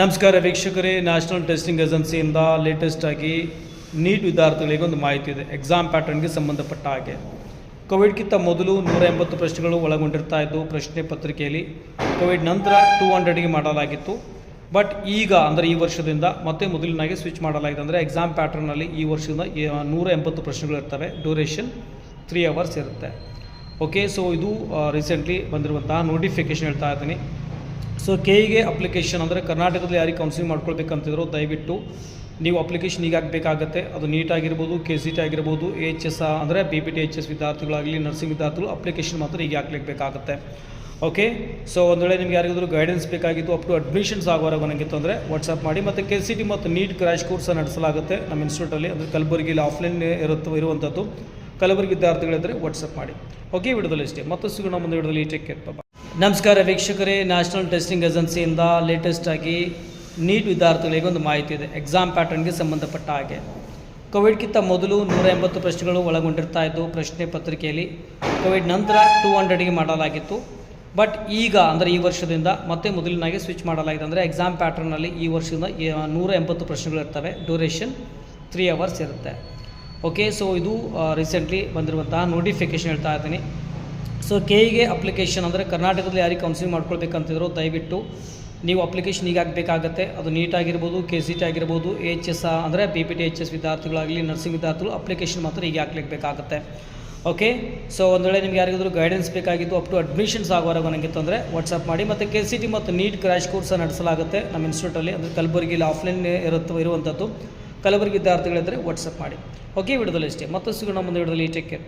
ನಮಸ್ಕಾರ ವೀಕ್ಷಕರೇ national testing ಏಜೆನ್ಸಿಯಿಂದ ಲೇಟೆಸ್ಟ್ ಆಗಿ ನೀಟ್ ವಿದ್ಯಾರ್ಥಿಗಳಿಗೆ ಒಂದು ಮಾಹಿತಿ ಇದೆ. ಎಕ್ಸಾಮ್ ಪ್ಯಾಟರ್ನ್ಗೆ ಸಂಬಂಧಪಟ್ಟ ಹಾಗೆ. ಕೋವಿಡ್ಗಿಂತ ಮೊದಲು ನೂರ ಎಂಬತ್ತು ಪ್ರಶ್ನೆಗಳು ಒಳಗೊಂಡಿರ್ತಾ ಇದ್ದು, ಪ್ರಶ್ನೆ ಪತ್ರಿಕೆಯಲ್ಲಿ ಕೋವಿಡ್ ನಂತರ ಟೂ ಹಂಡ್ರೆಡ್ಗೆ ಮಾಡಲಾಗಿತ್ತು. ಬಟ್ ಈಗ, ಅಂದರೆ ಈ ವರ್ಷದಿಂದ ಮತ್ತೆ ಮೊದಲಿನಾಗೆ ಸ್ವಿಚ್ ಮಾಡಲಾಗಿದೆ. ಅಂದರೆ ಎಕ್ಸಾಮ್ ಪ್ಯಾಟರ್ನಲ್ಲಿ ಈ ವರ್ಷದಿಂದ ನೂರ ಎಂಬತ್ತು ಪ್ರಶ್ನೆಗಳು ಇರ್ತವೆ. ಡ್ಯೂರೇಷನ್ ತ್ರೀ ಅವರ್ಸ್ ಇರುತ್ತೆ. ಓಕೆ ಸೊ ಇದು ರೀಸೆಂಟ್ಲಿ ಬಂದಿರುವಂತಹ ನೋಟಿಫಿಕೇಶನ್ ಹೇಳ್ತಾ ಇದ್ದೀನಿ. ಸೊ ಕೆಇಗೆ ಅಪ್ಲಿಕೇಶನ್ ಅಂದರೆ ಕರ್ನಾಟಕದಲ್ಲಿ ಯಾರಿಗೆ ಕೌನ್ಸಿಲಿಂಗ್ ಮಾಡ್ಕೊಳ್ಬೇಕಂತಿದ್ರು ದಯವಿಟ್ಟು ನೀವು ಅಪ್ಲಿಕೇಶನ್ ಈಗ ಹಾಕಬೇಕಾಗತ್ತೆ ಅದು ನೀಟ್ ಆಗಿರ್ಬೋದು ಕೆ ಸಿ ಟಿ ಆಗಿರ್ಬೋದು ಎಚ್ ಎಸ್ ಅಂದರೆ B P T H S ವಿದ್ಯಾರ್ಥಿಗಳಾಗಲಿ nursing ವಿದ್ಯಾರ್ಥಿಗಳು ಅಪ್ಲಿಕೇಶನ್ ಮಾತ್ರ ಈಗ ಹಾಕ್ಲಿಕ್ಬೇಕಾಗತ್ತೆ ಓಕೆ ಸೊ ಒಂದು ವೇಳೆ ನಿಮ್ಗೆ ಯಾರಿಗಾದರೂ ಗೈಡೆನ್ಸ್ ಬೇಕಾಗಿತ್ತು ಅಪ್ ಟು ಅಡ್ಮಿಷನ್ಸ್ ಆಗೋವರೆಗೂ ನನಗೆ ತೊಂದರೆ ವಾಟ್ಸಪ್ ಮಾಡಿ ಮತ್ತು ಕೆ ಸಿ ಟಿ ಮತ್ತು ನೀಟ್ ಕ್ರ್ಯಾಶ್ ಕೋರ್ಸ್ ನಡೆಸಲಾಗುತ್ತೆ ನಮ್ಮ ಇನ್ಸ್ಟಿಟ್ಯೂಟಲ್ಲಿ ಅಂದರೆ ಕಲಬುರಗಿಲಿ ಆಫ್ಲೈನ್ ಇರುತ್ತೆ ಇರುವಂಥದ್ದು ಕಲಬುರಗಿ ವಿದ್ಯಾರ್ಥಿಗಳಿದ್ದರೆ ವಾಟ್ಸಪ್ ಮಾಡಿ. ಓಕೆ ವಿಡಿಯೋದಲ್ಲಿ ಇಷ್ಟೇ ಮತ್ತಷ್ಟು ಸಿಗೋಣ ಮುಂದೆ ವಿಡಿಯೋದಲ್ಲಿ. ಟೇಕ್ ಕೇರ್ ಬಾಬಾ ನಮಸ್ಕಾರ ವೀಕ್ಷಕರೇ ನ್ಯಾಷನಲ್ ಟೆಸ್ಟಿಂಗ್ ಏಜೆನ್ಸಿಯಿಂದ ಲೇಟೆಸ್ಟ್ ಆಗಿ ನೀಟ್ ವಿದ್ಯಾರ್ಥಿಗಳಿಗೆ ಒಂದು ಮಾಹಿತಿ ಇದೆ. ಎಕ್ಸಾಮ್ ಪ್ಯಾಟರ್ನ್ಗೆ ಸಂಬಂಧಪಟ್ಟ ಹಾಗೆ. ಕೋವಿಡ್ಗಿಂತ ಮೊದಲು ನೂರ ಎಂಬತ್ತು ಪ್ರಶ್ನೆಗಳು ಒಳಗೊಂಡಿರ್ತಾ ಇದ್ದು, ಪ್ರಶ್ನೆ ಪತ್ರಿಕೆಯಲ್ಲಿ ಕೋವಿಡ್ ನಂತರ ಟೂ ಹಂಡ್ರೆಡ್ಗೆ ಮಾಡಲಾಗಿತ್ತು. ಬಟ್ ಈಗ, ಅಂದರೆ ಈ ವರ್ಷದಿಂದ ಮತ್ತೆ ಮೊದಲಿನಾಗೆ ಸ್ವಿಚ್ ಮಾಡಲಾಗಿದೆ. ಅಂದರೆ ಎಕ್ಸಾಮ್ ಪ್ಯಾಟರ್ನಲ್ಲಿ ಈ ವರ್ಷದಿಂದ ನೂರ ಎಂಬತ್ತು ಪ್ರಶ್ನೆಗಳು ಇರ್ತವೆ. ಡ್ಯೂರೇಷನ್ ತ್ರೀ ಅವರ್ಸ್ ಇರುತ್ತೆ. ಓಕೆ ಸೊ ಇದು ರೀಸೆಂಟ್ಲಿ ಬಂದಿರುವಂತಹ ನೋಟಿಫಿಕೇಷನ್ ಹೇಳ್ತಾ ಇದ್ದೀನಿ. ಸೊ ಕೆ ಇಗೆ ಅಪ್ಲಿಕೇಶನ್ ಅಂದರೆ ಕರ್ನಾಟಕದಲ್ಲಿ ಯಾರಿಗೆ ಕೌನ್ಸಿಲ್ ಮಾಡ್ಕೊಳ್ಬೇಕಂತಿದ್ರು ದಯವಿಟ್ಟು ನೀವು ಅಪ್ಲಿಕೇಶನ್ ಈಗ ಹಾಕಬೇಕಾಗತ್ತೆ ಅದು ನೀಟ್ ಆಗಿರ್ಬೋದು ಕೆ ಸಿ ಟಿ ಆಗಿರ್ಬೋದು ಎಚ್ ಎಸ್ ಅಂದರೆ B P T H S ವಿದ್ಯಾರ್ಥಿಗಳಾಗಲಿ nursing ವಿದ್ಯಾರ್ಥಿಗಳು ಅಪ್ಲಿಕೇಶನ್ ಮಾತ್ರ ಈಗ ಹಾಕ್ಲಿಕ್ಬೇಕಾಗತ್ತೆ. ಓಕೆ ಸೊ ಒಂದು ವೇಳೆ ನಿಮ್ಗೆ ಯಾರಿಗಾದರೂ ಗೈಡೆನ್ಸ್ ಬೇಕಾಗಿತ್ತು ಅಪ್ ಟು ಅಡ್ಮಿಷನ್ಸ್ ಆಗೋವರೆಗೂ ನನಗೆ ತೊಂದರೆ ವಾಟ್ಸಪ್ ಮಾಡಿ. ಮತ್ತು ಕೆ ಸಿ ಟಿ ಮತ್ತು ನೀಟ್ ಕ್ರ್ಯಾಶ್ ಕೋರ್ಸ್ ನಡೆಸಲಾಗುತ್ತೆ ನಮ್ಮ ಇನ್ಸ್ಟಿಟ್ಯೂಟಲ್ಲಿ ಅಂದರೆ ಕಲಬುರಗಿಲಿ ಆಫ್ಲೈನ್ ಇರುತ್ತೆ ಇರುವಂಥದ್ದು ಕಲಬುರಗಿ ವಿದ್ಯಾರ್ಥಿಗಳಿದ್ದರೆ ವಾಟ್ಸಪ್ ಮಾಡಿ. ಓಕೆ ವಿಡಿಯೋದಲ್ಲಿ ಇಷ್ಟೇ ಮತ್ತಷ್ಟು ನಮ್ಮ ವಿಡಿಯೋದಲ್ಲಿ. Take care